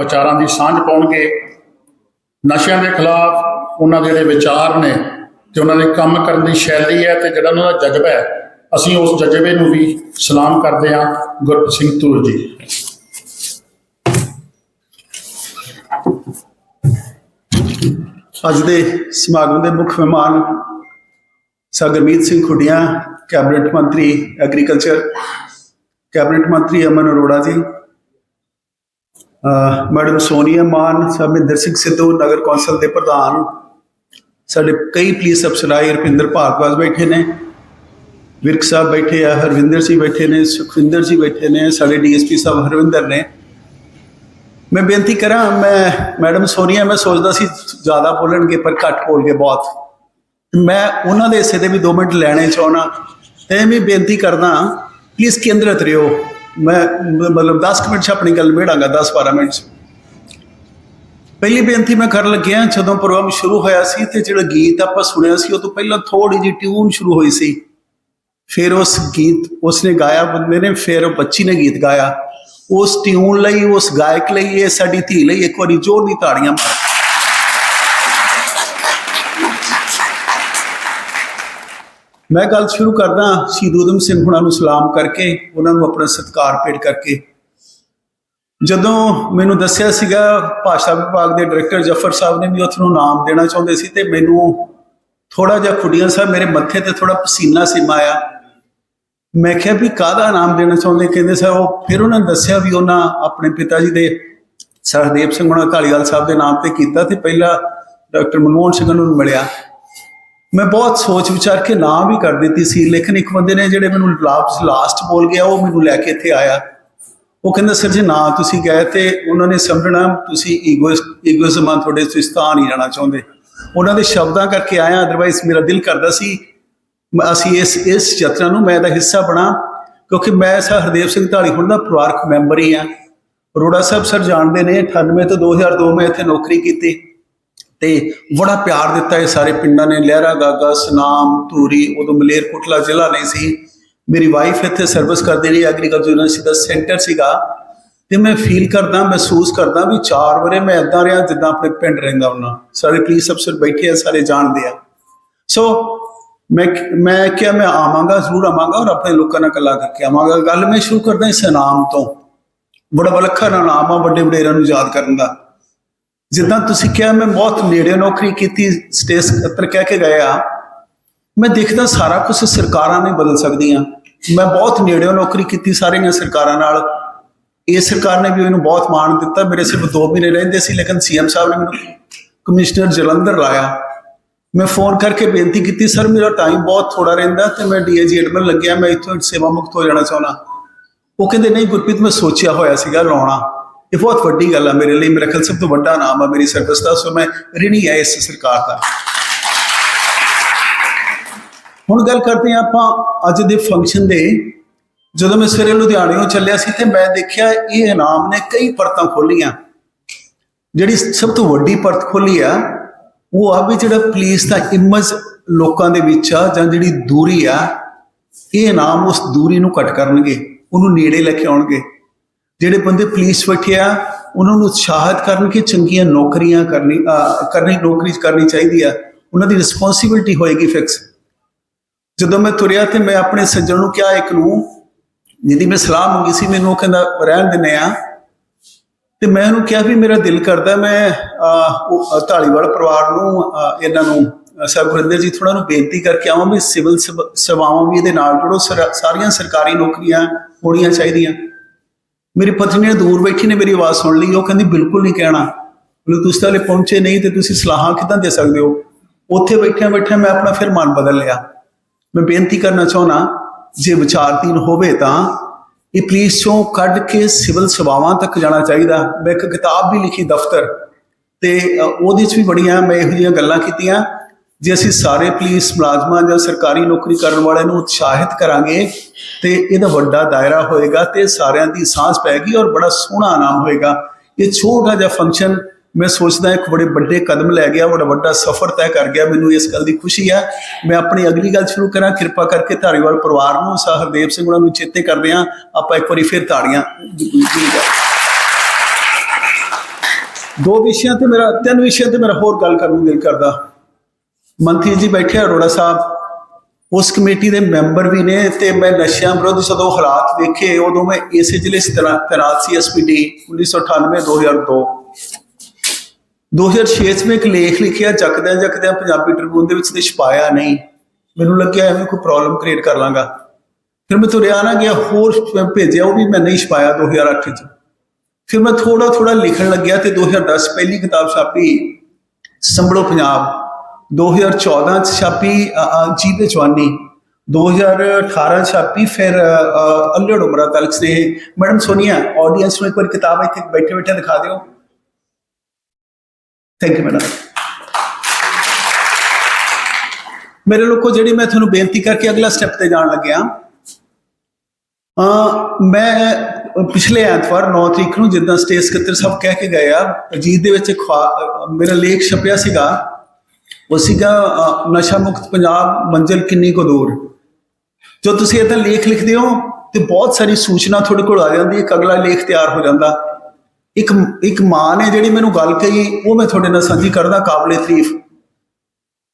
ਵਿਚਾਰਾਂ ਦੀ ਸਾਂਝ ਪਾਉਣਗੇ। ਨਸ਼ਿਆਂ ਦੇ ਖਿਲਾਫ ਉਹਨਾਂ ਦੇ ਜਿਹੜੇ ਵਿਚਾਰ ਨੇ ਤੇ ਉਹਨਾਂ ਦੇ ਕੰਮ ਕਰਨ ਦੀ ਸ਼ੈਲੀ ਹੈ ਤੇ ਜਿਹੜਾ ਉਹਨਾਂ ਦਾ ਜਜ਼ਬਾ ਹੈ, ਅਸੀਂ ਉਸ ਜਜ਼ਬੇ ਨੂੰ ਵੀ ਸਲਾਮ ਕਰਦੇ ਹਾਂ, ਗੁਰਪ੍ਰੀਤ ਸਿੰਘ ਧੂਰ ਜੀ। ਅੱਜ ਦੇ ਸਮਾਗਮ ਦੇ ਮੁੱਖ ਮਹਿਮਾਨ ਸਰਗਰਮੀਤ ਸਿੰਘ ਖੁੱਡੀਆਂ, ਕੈਬਨਿਟ ਮੰਤਰੀ ਐਗਰੀਕਲਚਰ, ਕੈਬਨਿਟ ਮੰਤਰੀ ਅਮਨ ਅਰੋੜਾ ਜੀ ਮੈਡਮ ਸੋਨੀਆ ਮਾਨ ਸਰਮਿੰਦਰ ਸਿੰਘ ਸਿੱਧੂ, ਨਗਰ ਕੌਂਸਲ ਦੇ ਪ੍ਰਧਾਨ, ਸਾਡੇ ਕਈ ਪੁਲਿਸ ਅਫਸਰ ਆਏ, ਰੁਪਿੰਦਰ ਭਾਰਦਵਾਜ ਬੈਠੇ ਨੇ, ਵਿਰਕ ਸਾਹਿਬ ਬੈਠੇ ਆ, ਹਰਵਿੰਦਰ ਸਿੰਘ ਬੈਠੇ ਨੇ, ਸੁਖਵਿੰਦਰ ਜੀ ਬੈਠੇ ਨੇ, ਸਾਡੇ ਡੀਐਸਪੀ ਸਾਹਿਬ ਹਰਵਿੰਦਰ ਨੇ। ਮੈਂ ਬੇਨਤੀ ਕਰਾਂ, ਮੈਂ, ਮੈਡਮ ਸੋਨੀਆ, ਮੈਂ ਸੋਚਦਾ ਸੀ ਜ਼ਿਆਦਾ ਬੋਲਣਗੇ, ਪਰ ਘੱਟ ਬੋਲ ਗਏ ਬਹੁਤ। ਮੈਂ ਉਹਨਾਂ ਦੇ ਹਿੱਸੇ ਦੇ ਵੀ 2 ਮਿੰਟ ਲੈਣੇ ਚਾਹਣਾ ਤੇ ਮੈਂ ਬੇਨਤੀ ਕਰਦਾ ਪਲੀਜ਼ ਕੇਂਦਰਿਤ ਰਿਓ ਮੈਂ ਮਤਲਬ 10 ਕੁ ਮਿੰਟ 'ਚ ਆਪਣੀ ਗੱਲ ਮੇੜਾਂਗਾ 10 12 ਮਿੰਟ 'ਚ। ਪਹਿਲੀ ਬੇਨਤੀ ਮੈਂ ਕਰਨ ਲੱਗਿਆ ਜਦੋਂ ਪ੍ਰੋਗਰਾਮ ਸ਼ੁਰੂ ਹੋਇਆ ਸੀ ਤੇ ਜਿਹੜਾ ਗੀਤ ਆਪਾਂ ਸੁਣਿਆ ਸੀ ਉਹ ਤੋਂ ਪਹਿਲਾਂ ਥੋੜੀ ਜਿਹੀ ਟਿਊਨ ਸ਼ੁਰੂ ਹੋਈ ਸੀ। ਫਿਰ ਉਸ ਗੀਤ, ਉਸਨੇ ਗਾਇਆ, ਬੰਦੇ ਨੇ ਫਿਰ ਉਹ ਬੱਚੀ ਨੇ ਗੀਤ ਗਾਇਆ। ਉਸ ਟਿਊਨ ਲਈ, ਉਸ ਗਾਇਕ ਲਈ, ਇਹ ਸਾਡੀ ਧੀ ਲਈ ਇੱਕ ਵਾਰੀ ਜ਼ੋਰ ਦੀ ਤਾੜੀਆਂ ਮਾਰ ਮੈਂ ਗੱਲ ਸ਼ੁਰੂ ਕਰਦਾ ਸ਼ਹੀਦ ਊਧਮ ਸਿੰਘ ਹੁਣਾਂ ਨੂੰ ਸਲਾਮ ਕਰਕੇ, ਉਹਨਾਂ ਨੂੰ ਆਪਣਾ ਸਤਿਕਾਰ ਭੇਟ ਕਰਕੇ। ਜਦੋਂ ਮੈਨੂੰ ਦੱਸਿਆ ਸੀਗਾ, ਭਾਸ਼ਾ ਵਿਭਾਗ ਦੇ ਡਾਇਰੈਕਟਰ ਜਫਰ ਸਾਹਿਬ ਨੇ ਵੀ ਉਸ ਨੂੰ ਨਾਮ ਦੇਣਾ ਚਾਹੁੰਦੇ ਸੀ ਤੇ ਮੈਨੂੰ ਥੋੜਾ ਜਿਹਾ ਖੁੱਡੀਆਂ ਸਾਹਿਬ ਮੇਰੇ ਮੱਥੇ ਤੇ ਥੋੜਾ ਪਸੀਨਾ ਸਿਮਾਇਆ ਮੈਂ ਕਿਹਾ ਵੀ ਕਾਹਦਾ ਨਾਮ ਦੇਣਾ ਚਾਹੁੰਦੇ? ਕਹਿੰਦੇ ਸਰ ਉਹ ਫਿਰ ਉਹਨਾਂ ਨੇ ਦੱਸਿਆ ਵੀ ਉਹਨਾਂ ਆਪਣੇ ਪਿਤਾ ਜੀ ਦੇ ਸਰਦੇਵ ਸਿੰਘ ਹੁਣਾ ਢਾਲੀਵਾਲ ਸਾਹਿਬ ਦੇ ਨਾਮ ਤੇ ਕੀਤਾ ਤੇ ਪਹਿਲਾਂ ਡਾਕਟਰ ਮਨਮੋਹਨ ਸਿੰਘ ਨੂੰ ਮਿਲਿਆ। ਮੈਂ ਬਹੁਤ ਸੋਚ ਵਿਚਾਰ ਕੇ ਨਾਮ ਵੀ ਕਰ ਦਿੱਤੀ ਸੀ, ਲੇਕਿਨ ਇੱਕ ਬੰਦੇ ਨੇ ਜਿਹੜੇ ਮੈਨੂੰ ਲਾਸਟ ਲਾਸਟ ਬੋਲ ਗਿਆ, ਉਹ ਮੈਨੂੰ ਲੈ ਕੇ ਇੱਥੇ ਆਇਆ। ਉਹ ਕਹਿੰਦਾ, ਸਰ ਜੀ, ਨਾ ਤੁਸੀਂ ਗਏ ਤੇ ਉਹਨਾਂ ਨੇ ਸਮਝਣਾ, ਤੁਸੀਂ ਈਗੋਇਸਟ ਈਗੋਇਜ਼ਮ ਤੁਹਾਡੇ ਤੁਸੀਂ ਸਥਾਨ ਨਹੀਂ ਰਹਿਣਾ ਚਾਹੁੰਦੇ। ਉਹਨਾਂ ਦੇ ਸ਼ਬਦਾਂ ਕਰਕੇ ਆਇਆ ਅਦਰਵਾਈਜ਼ ਮੇਰਾ ਦਿਲ ਕਰਦਾ ਸੀ, ਮ- ਅਸੀਂ ਇਸ ਇਸ ਯਾਤਰਾ ਨੂੰ ਮੈਂ ਦਾ ਹਿੱਸਾ ਬਣਾ, ਕਿਉਂਕਿ ਮੈਂ ਸਰ ਹਰਦੇਵ ਸਿੰਘ ਢਾਲੀ ਹੁਣ ਦਾ ਪਰਿਵਾਰਕ ਮੈਂਬਰ ਹੀ ਆ ਅਰੋੜਾ ਸਾਹਿਬ ਸਰ ਜਾਣਦੇ ਨੇ 98 ਤੋਂ 2002 ਮੈਂ ਇੱਥੇ ਨੌਕਰੀ ਕੀਤੀ। ਤੇ ਬੜਾ ਪਿਆਰ ਦਿੱਤਾ ਇਹ ਸਾਰੇ ਪਿੰਡਾਂ ਨੇ। ਲਹਿਰਾ, ਗਾਗਾ, ਸਨਾਮ, ਧੂਰੀ, ਉਦੋਂ ਮਲੇਰਕੋਟਲਾ ਜ਼ਿਲ੍ਹਾ ਨਹੀਂ ਸੀ। ਮੇਰੀ ਵਾਈਫ ਇੱਥੇ ਸਰਵਿਸ ਕਰਦੀ ਰਹੀ ਐਗਰੀਕਲਚਰ ਯੂਨੀਵਰਸਿਟੀ ਦਾ ਸੈਂਟਰ ਸੀਗਾ। ਤੇ ਮੈਂ ਫੀਲ ਕਰਦਾ, ਮਹਿਸੂਸ ਕਰਦਾ ਵੀ ਚਾਰ ਵਰੇ ਮੈਂ ਇਦਾਂ ਰਿਹਾ ਜਿੱਦਾਂ ਆਪਣੇ ਪਿੰਡ ਰਹਿੰਦਾ ਹੁੰਨਾ ਸਾਰੇ ਪੁਲਿਸ ਅਫਸਰ ਬੈਠੇ ਆ, ਸਾਰੇ ਜਾਣਦੇ ਆ। ਸੋ ਮੈਂ ਮੈਂ ਕਿਹਾ ਮੈਂ ਆਵਾਂਗਾ, ਜ਼ਰੂਰ ਆਵਾਂਗਾ ਔਰ ਆਪਣੇ ਲੋਕਾਂ ਨਾਲ ਗੱਲਾਂ ਕਰਕੇ ਆਵਾਂਗਾ। ਗੱਲ ਮੈਂ ਸ਼ੁਰੂ ਕਰਦਾ ਇਸ ਨਾਮ ਤੋਂ। ਬੜਾ ਵਿਲੱਖਣ ਨਾਮ ਆ, ਵੱਡੇ ਵਡੇਰਿਆਂ ਨੂੰ ਯਾਦ ਕਰਨ ਦਾ ਜਿੱਦਾਂ ਤੁਸੀਂ ਕਿਹਾ, ਮੈਂ ਬਹੁਤ ਨੇੜੇ ਨੌਕਰੀ ਕੀਤੀ ਸਟੇਟ ਸਕੱਤਰ ਕਹਿ ਕੇ ਗਏ ਆ। ਮੈਂ ਦੇਖਦਾ ਸਾਰਾ ਕੁਝ ਸਰਕਾਰਾਂ ਨਹੀਂ ਬਦਲ ਸਕਦੀਆਂ। ਮੈਂ ਬਹੁਤ ਨੇੜੇ ਨੌਕਰੀ ਕੀਤੀ ਸਾਰੀਆਂ ਸਰਕਾਰਾਂ ਨਾਲ। ਇਹ ਸਰਕਾਰ ਨੇ ਵੀ ਮੈਨੂੰ ਬਹੁਤ ਮਾਣ ਦਿੱਤਾ। ਮੇਰੇ ਸਿਰਫ 2 ਮਹੀਨੇ ਰਹਿੰਦੇ ਸੀ, ਲੇਕਿਨ ਸੀਐਮ ਸਾਹਿਬ ਨੇ ਮੈਨੂੰ ਕਮਿਸ਼ਨਰ ਜਲੰਧਰ ਲਾਇਆ। ਮੈਂ ਫੋਨ ਕਰਕੇ ਬੇਨਤੀ ਕੀਤੀ, ਸਰ, ਮੇਰਾ ਟਾਈਮ ਬਹੁਤ ਥੋੜਾ ਰਹਿੰਦਾ ਤੇ ਮੈਂ ਡੀਏਜੀ ਐਡਮਨ ਲੱਗਿਆ, ਮੈਂ ਇੱਥੋਂ ਸੇਵਾ ਮੁਕਤ ਹੋ ਜਾਣਾ ਚਾਹੁੰਦਾ। ਉਹ ਕਹਿੰਦੇ, ਨਹੀਂ ਗੁਰਪ੍ਰੀਤ, ਮੈਂ ਸੋਚਿਆ ਹੋਇਆ ਸੀਗਾ ਲਾਉਣਾ। ਇਹ ਬਹੁਤ ਵੱਡੀ ਗੱਲ ਆ, ਮੇਰੇ ਲਈ ਮੇਰਾ ਖਿਆਲ ਸਭ ਤੋਂ ਵੱਡਾ ਨਾਮ ਆ ਮੇਰੀ ਸਰਵਿਸ ਦਾ, ਸੋ ਮੈਂ ਰਿਣੀ ਹੈ ਇਸ ਸਰਕਾਰ ਦਾ। ਹੁਣ ਗੱਲ ਕਰਦੇ ਹਾਂ ਆਪਾਂ ਅੱਜ ਦੇ ਫੰਕਸ਼ਨ ਦੇ। ਜਦੋਂ ਮੈਂ ਸਵੇਰੇ ਲੁਧਿਆਣੇੋਂ ਚੱਲਿਆ ਸੀ ਤੇ ਮੈਂ ਦੇਖਿਆ ਇਹ ਇਨਾਮ ਨੇ ਕਈ ਪਰਤਾਂ ਖੋਲੀਆਂ ਜਿਹੜੀ ਸਭ ਤੋਂ ਵੱਡੀ ਪਰਤ ਖੋਲੀ ਆ, ਉਹ ਆ ਵੀ ਜਿਹੜਾ ਪੁਲਿਸ ਦਾ ਇਮੇਜ ਲੋਕਾਂ ਦੇ ਵਿੱਚ ਆ ਜਾਂ ਜਿਹੜੀ ਦੂਰੀ ਆ, ਇਹ ਇਨਾਮ ਉਸ ਦੂਰੀ ਨੂੰ ਘਟ ਕਰਨਗੇ, ਉਹਨੂੰ ਨੇੜੇ ਲੈ ਕੇ ਆਉਣਗੇ। ਜਿਹੜੇ ਬੰਦੇ ਪੁਲਿਸ ਬੈਠੇ ਆ ਉਹਨਾਂ ਨੂੰ ਉਤਸ਼ਾਹਿਤ ਕਰਨ ਕਿ ਚੰਗੀਆਂ ਨੌਕਰੀਆਂ ਕਰਨੀ ਕਰਨੀ ਨੌਕਰੀ ਕਰਨੀ ਚਾਹੀਦੀ ਆ। ਉਹਨਾਂ ਦੀ ਰਿਸਪੌਂਸਿਬਿਲਟੀ ਹੋਏਗੀ ਫਿਕਸ ਜਦੋਂ ਮੈਂ ਤੁਰਿਆ ਤੇ ਮੈਂ ਆਪਣੇ ਸੱਜਣ ਨੂੰ ਕਿਹਾ ਇੱਕ ਨੂੰ ਜਿਹਦੀ ਮੈਂ ਸਲਾਹ ਮੰਗੀ ਸੀ ਮੈਨੂੰ ਕਹਿੰਦਾ ਰਹਿਣ ਦਿੰਨੇ ਆ। ਤੇ ਮੈਂ ਉਹਨੂੰ ਕਿਹਾ ਵੀ ਮੇਰਾ ਦਿਲ ਕਰਦਾ ਮੈਂ ਅਹ, ਉਹ ਢਾਲੀਵਾਲ ਪਰਿਵਾਰ ਨੂੰ ਇਹਨਾਂ ਨੂੰ ਅਹ, ਸਾਹਿਬ ਗੁਰਿੰਦਰ ਜੀ ਥੋੜਾ ਨੂੰ ਬੇਨਤੀ ਕਰਕੇ ਆਵਾਂ ਵੀ ਸਿਵਲ ਸੇਵ- ਸੇਵਾਵਾਂ ਵੀ ਇਹਦੇ ਨਾਲ ਜੁੜੋ ਸਰ- ਸਾਰੀਆਂ ਸਰਕਾਰੀ ਨੌਕਰੀਆਂ ਹੋਣੀਆਂ ਚਾਹੀਦੀਆਂ। ਮੇਰੀ ਪਤਨੀ ਨੇ ਦੂਰ ਬੈਠੀ ਨੇ ਮੇਰੀ ਆਵਾਜ਼ ਸੁਣ ਲਈ, ਉਹ ਕਹਿੰਦੀ, ਬਿਲਕੁਲ ਨਹੀਂ ਕਹਿਣਾ। ਮੈਨੂੰ ਤੁਸੀਂ ਤਾਂ ਹਲੇ ਪਹੁੰਚੇ ਨਹੀਂ ਤੇ ਤੁਸੀਂ ਸਲਾਹਾਂ ਕਿਦਾਂ ਦੇ ਸਕਦੇ ਹੋ? ਉੱਥੇ ਬੈਠਿਆਂ ਬੈਠਿਆਂ ਮੈਂ ਆਪਣਾ ਫਿਰ ਮਨ ਬਦਲ ਲਿਆ। ਮੈਂ ਬੇਨਤੀ ਕਰਨਾ ਚਾਹੁੰਦਾ, ਜੇ ਵਿਚਾਰਤੀਨ ਹੋਵੇ ਤਾਂ ਇਹ ਪੁਲਿਸ ਚੋਂ ਕੱਢ ਕੇ ਸਿਵਲ ਸੇਵਾਵਾਂ ਤੱਕ ਜਾਣਾ ਚਾਹੀਦਾ। ਮੈਂ ਇੱਕ ਕਿਤਾਬ ਵੀ ਲਿਖੀ ਦਫ਼ਤਰ ਤੇ ਉਹਦੇ 'ਚ ਵੀ ਬੜੀਆਂ ਮੈਂ ਇਹੋ ਜਿਹੀਆਂ ਗੱਲਾਂ ਕੀਤੀਆਂ। ਜੇ ਅਸੀਂ ਸਾਰੇ ਪੁਲਿਸ ਮੁਲਾਜ਼ਮਾਂ ਜਾਂ ਸਰਕਾਰੀ ਨੌਕਰੀ ਕਰਨ ਵਾਲਿਆਂ ਨੂੰ ਉਤਸ਼ਾਹਿਤ ਕਰਾਂਗੇ ਤੇ ਇਹਦਾ ਵੱਡਾ ਦਾਇਰਾ ਹੋਏਗਾ ਤੇ ਸਾਰਿਆਂ ਦੀ ਸਾਂਝ ਪੈਗੀ ਔਰ ਬੜਾ ਸੋਹਣਾ ਨਾਮ ਹੋਏਗਾ। ਇਹ ਛੋਟਾ ਜਿਹਾ ਫੰਕਸ਼ਨ ਮੈਂ ਸੋਚਦਾ ਇੱਕ ਬੜੇ ਵੱਡੇ ਕਦਮ ਲੈ ਗਿਆ, ਬੜਾ ਵੱਡਾ ਸਫ਼ਰ ਤੈਅ ਕਰ ਗਿਆ। ਮੈਨੂੰ ਇਸ ਗੱਲ ਦੀ ਖੁਸ਼ੀ ਹੈ ਮੈਂ ਆਪਣੀ ਅਗਲੀ ਗੱਲ ਸ਼ੁਰੂ ਕਰਾਂ। ਕਿਰਪਾ ਕਰਕੇ ਧਾਰੀਵਾਲ ਪਰਿਵਾਰ ਨੂੰ ਸਰ ਹਰਦੇਵ ਸਿੰਘ ਉਹਨਾਂ ਨੂੰ ਚੇਤੇ ਕਰਦੇ ਹਾਂ। ਆਪਾਂ ਇੱਕ ਵਾਰੀ ਫਿਰ ਤਾੜੀਆਂ ਦੋ ਵਿਸ਼ਿਆਂ ਤੇ ਮੇਰਾ, ਤਿੰਨ ਵਿਸ਼ਿਆਂ ਤੇ ਮੇਰਾ ਹੋਰ ਗੱਲ ਕਰਨ ਨੂੰ ਦਿਲ ਕਰਦਾ। ਮੰਤਰੀ ਜੀ ਬੈਠੇ ਅਰੋੜਾ ਸਾਹਿਬ। ਉਸ ਕਮੇਟੀ ਦੇ ਮੈਂਬਰ ਵੀ ਨੇ ਤੇ ਮੈਂ ਨਸ਼ਿਆਂ ਵਿਰੁੱਧ ਜਦੋਂ ਹਾਲਾਤ ਵੇਖੇ, ਉਦੋਂ ਮੈਂ ਇਸੇ ਜ਼ਿਲ੍ਹੇ 'ਚ ਤੈਨਾ- ਤੈਨਾਤ ਸੀ ਐਸਪੀਡੀ 1998 2002 2006 ਚ ਮੈਂ ਇੱਕ ਲੇਖ ਲਿਖਿਆ, ਜਕਦਿਆਂ ਜਕਦਿਆਂ ਪੰਜਾਬੀ ਟ੍ਰਿਬਿਊਨ ਦੇ ਵਿੱਚ ਤੇ ਛਪਾਇਆ ਨਹੀਂ। ਮੈਨੂੰ ਲੱਗਿਆ ਐਵੇਂ ਕੋਈ ਪ੍ਰੋਬਲਮ ਕ੍ਰੀਏਟ ਕਰ ਲਾਂਗਾ। ਫਿਰ ਮੈਂ ਤੁਰਿਆ ਨਾ ਗਿਆ, ਹੋਰ ਭੇਜਿਆ, ਉਹ ਵੀ ਮੈਂ ਨਹੀਂ ਛਪਾਇਆ 2008 ਚ। ਫਿਰ ਮੈਂ ਥੋੜਾ ਥੋੜਾ ਲਿਖਣ ਲੱਗਿਆ ਤੇ 2010 ਪਹਿਲੀ ਕਿਤਾਬ ਛਾਪੀ ਸੰਭਲੋ ਪੰਜਾਬ। 2014 ਚ ਛਾਪੀ ਅ, ਅ, ਜੀਵੇ ਜਵਾਨੀ 2018 ਛਾਪੀ ਫਿਰ ਅ, ਅ, ਅੱਲੜ ਉਮਰਾ ਤਲਕ ਸੇ ਮੈਡਮ ਸੋਨੀਆ ਆਡੀਅנס ਨੂੰ ਇੱਕ ਵਾਰ ਕਿਤਾਬ ਇੱਥੇ ਬੈਠੇ ਬੈਠੇ ਦਿਖਾ ਦਿਓ। Thank madam. ਮੇਰੇ ਲੋਕੋ ਜਿਹੜੀ ਮੈਂ ਤੁਹਾਨੂੰ ਬੇਨਤੀ ਕਰਕੇ ਅਗਲਾ ਸਟੈਪ ਤੇ ਜਾਣ ਲੱਗਿਆ ਅ ਮੈਂ ਪਿਛਲੇ ਐਤਵਾਰ 9 ਤਰੀਕ ਨੂੰ ਜਿੱਦਾਂ ਸਟੇਜ ਸਕੱਤਰ ਸਾਹਿਬ ਕਹਿ ਕੇ ਗਏ ਆ ਅਜੀਤ ਦੇ ਵਿੱਚ ਇੱਕ ਖਵਾ- ਮੇਰਾ ਲੇਖ ਛਪਿਆ ਸੀਗਾ ਉਹ ਸੀਗਾ ਨਸ਼ਾ ਮੁਕਤ ਪੰਜਾਬ ਮੰਜ਼ਿਲ ਕਿੰਨੀ ਕੁ ਦੂਰ। ਜੋ ਤੁਸੀਂ ਇਦਾਂ ਲੇਖ ਲਿਖਦੇ ਹੋ, ਤੇ ਬਹੁਤ ਸਾਰੀ ਸੂਚਨਾ ਤੁਹਾਡੇ ਕੋਲ ਆ ਜਾਂਦੀ ਹੈ ਇੱਕ ਅਗਲਾ ਲੇਖ ਤਿਆਰ ਹੋ ਜਾਂਦਾ। ਇੱਕ ਇੱਕ ਮਾਂ ਨੇ ਜਿਹੜੀ ਮੈਨੂੰ ਗੱਲ ਕਹੀ, ਉਹ ਮੈਂ ਤੁਹਾਡੇ ਨਾਲ ਸਾਂਝੀ ਕਰਦਾ ਕਾਬਲੇ ਤਾਰੀਫ।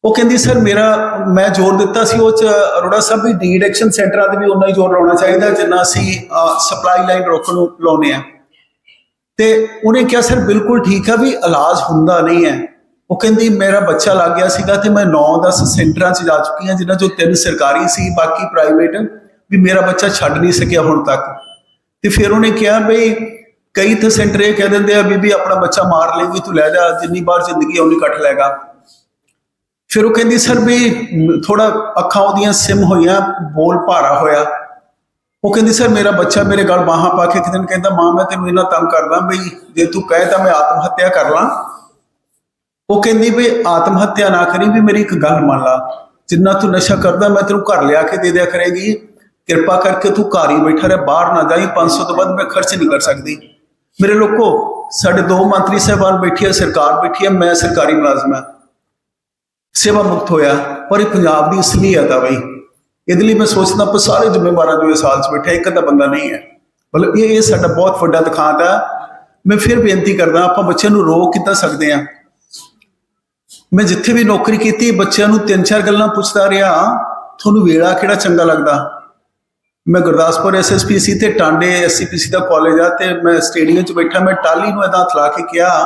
ਉਹ ਕਹਿੰਦੀ, ਸਰ, ਮੇਰਾ, ਮੈਂ ਜ਼ੋਰ ਦਿੱਤਾ ਸੀ, ਉਹ ਚ ਅਰੋੜਾ ਸਾਹਿਬ ਵੀ ਡੀਡੈਕਸ਼ਨ ਸੈਂਟਰਾਂ ਤੇ ਵੀ ਉਨਾ ਹੀ ਜ਼ੋਰ ਲਾਉਣਾ ਚਾਹੀਦਾ, ਜਿੰਨਾ ਅਸੀਂ ਸਪਲਾਈ ਲਾਈਨ ਰੋਕਣ ਨੂੰ ਲਾਉਨੇ ਆ ਤੇ ਉਹਨੇ ਕਿਹਾ, ਸਰ, ਬਿਲਕੁਲ ਠੀਕ ਆ ਵੀ ਇਲਾਜ ਹੁੰਦਾ ਨਹੀਂ ਹੈ। ਉਹ ਕਹਿੰਦੀ, ਮੇਰਾ ਬੱਚਾ ਲੱਗ ਗਿਆ ਸੀਗਾ ਤੇ ਮੈਂ 9-10 ਸੈਂਟਰਾਂ 'ਚ ਜਾ ਚੁੱਕੀ ਹਾਂ, ਜਿਨ੍ਹਾਂ ਚੋਂ ਤਿੰਨ ਸਰਕਾਰੀ ਸੀ, ਬਾਕੀ ਪ੍ਰਾਈਵੇਟ ਵੀ ਮੇਰਾ ਬੱਚਾ ਛੱਡ ਨਹੀਂ ਸਕਿਆ ਹੁਣ ਤੱਕ। ਤੇ ਫਿਰ ਉਹਨੇ ਕਿਹਾ, ਬਈ, ਕਈ ਤਾਂ ਸੈਂਟਰ ਇਹ ਕਹਿ ਦਿੰਦੇ ਆ, ਬੀਬੀ, ਆਪਣਾ ਬੱਚਾ ਮਾਰ ਲੇਗੀ ਤੂੰ ਲੈ ਜਾ, ਜਿੰਨੀ ਵਾਰ ਜ਼ਿੰਦਗੀ ਉਹਨੀ ਕੱਟ ਲੈਗਾ ਫਿਰ ਉਹ ਕਹਿੰਦੀ, ਸਰ ਵੀ ਥੋੜਾ ਅੱਖਾਂ ਉਹਦੀਆਂ ਸਿਮ ਹੋਈਆਂ, ਬੋਲ ਭਾਰਾ ਹੋਇਆ। ਉਹ ਕਹਿੰਦੀ, ਸਰ, ਮੇਰਾ ਬੱਚਾ ਮੇਰੇ ਗਲ ਬਾਹਾਂ ਪਾ ਕੇ ਇੱਕ ਦਿਨ ਕਹਿੰਦਾ, ਮਾਂ, ਮੈਂ ਤੈਨੂੰ ਇੰਨਾ ਤੰਗ ਕਰਦਾ, ਬਈ, ਜੇ ਤੂੰ ਕਹੇ ਤਾਂ ਮੈਂ ਆਤਮ ਹੱਤਿਆ ਕਰ ਲਾਂ ਉਹ ਕਹਿੰਦੀ ਵੀ ਆਤਮ ਹੱਤਿਆ ਨਾ ਕਰੀ ਵੀ ਮੇਰੀ ਇੱਕ ਗੱਲ ਮੰਨ ਲਾ। ਜਿੰਨਾ ਤੂੰ ਨਸ਼ਾ ਕਰਦਾ, ਮੈਂ ਤੈਨੂੰ ਘਰ ਲਿਆ ਕੇ ਦੇ ਦਿਆ ਕਰੇਗੀ। ਕਿਰਪਾ ਕਰਕੇ ਤੂੰ ਘਰ ਹੀ ਬੈਠਾ ਰਹਿ, ਬਾਹਰ ਨਾ ਜਾਈਂ 500 ਤੋਂ ਵੱਧ ਮੈਂ ਖਰਚ ਨਹੀਂ ਕਰ ਸਕਦੀ। ਮੇਰੇ ਲੋਕੋ, ਸਾਡੇ ਦੋ ਮੰਤਰੀ ਸਾਹਿਬਾਨ ਬੈਠੇ ਹੈ ਸਰਕਾਰ ਬੈਠੀ ਹੈ ਮੈਂ ਸਰਕਾਰੀ ਮੁਲਾਜ਼ਮ ਹਾਂ ਸੇਵਾ ਮੁਕਤ ਹੋਇਆ, ਪਰ ਇਹ ਪੰਜਾਬ ਦੀ ਅਸਲੀਅਤ ਆ ਬਈ। ਇਹਦੇ ਲਈ ਮੈਂ ਸੋਚਦਾ ਪਰ ਸਾਰੇ ਜ਼ਿੰਮੇਵਾਰਾਂ ਜੋ ਇਸ ਹਾਲ 'ਚ ਬੈਠੇ ਇੱਕ ਤਾਂ ਬੰਦਾ ਨਹੀਂ ਹੈ। ਮਤਲਬ ਇਹ ਇਹ ਸਾਡਾ ਬਹੁਤ ਵੱਡਾ ਦਿਖਾਂਤ ਆ। ਮੈਂ ਫਿਰ ਬੇਨਤੀ ਕਰਦਾ, ਆਪਾਂ ਬੱਚਿਆਂ ਨੂੰ ਰੋਕ ਕਿੱਦਾਂ ਸਕਦੇ ਆ? ਮੈਂ ਜਿੱਥੇ ਵੀ ਨੌਕਰੀ ਕੀਤੀ, ਬੱਚਿਆਂ ਨੂੰ ਤਿੰਨ ਚਾਰ ਗੱਲਾਂ ਪੁੱਛਦਾ ਰਿਹਾ, ਤੁਹਾਨੂੰ ਵੇਲਾ ਕਿਹੜਾ ਚੰਗਾ ਲੱਗਦਾ? ਮੈਂ ਗੁਰਦਾਸਪੁਰ ਐਸਐਸਪੀਸੀ ਤੇ ਟਾਂਡੇ ਐਸਸੀਪੀਸੀ ਦਾ ਕਾਲਜ ਆ ਤੇ ਮੈਂ ਸਟੇਡੀਅਮ 'ਚ ਬੈਠਾ, ਮੈਂ ਟਾਲੀ ਨੂੰ ਇਦਾਂ ਹੱਥ ਲਾ ਕੇ ਕਿਹਾ,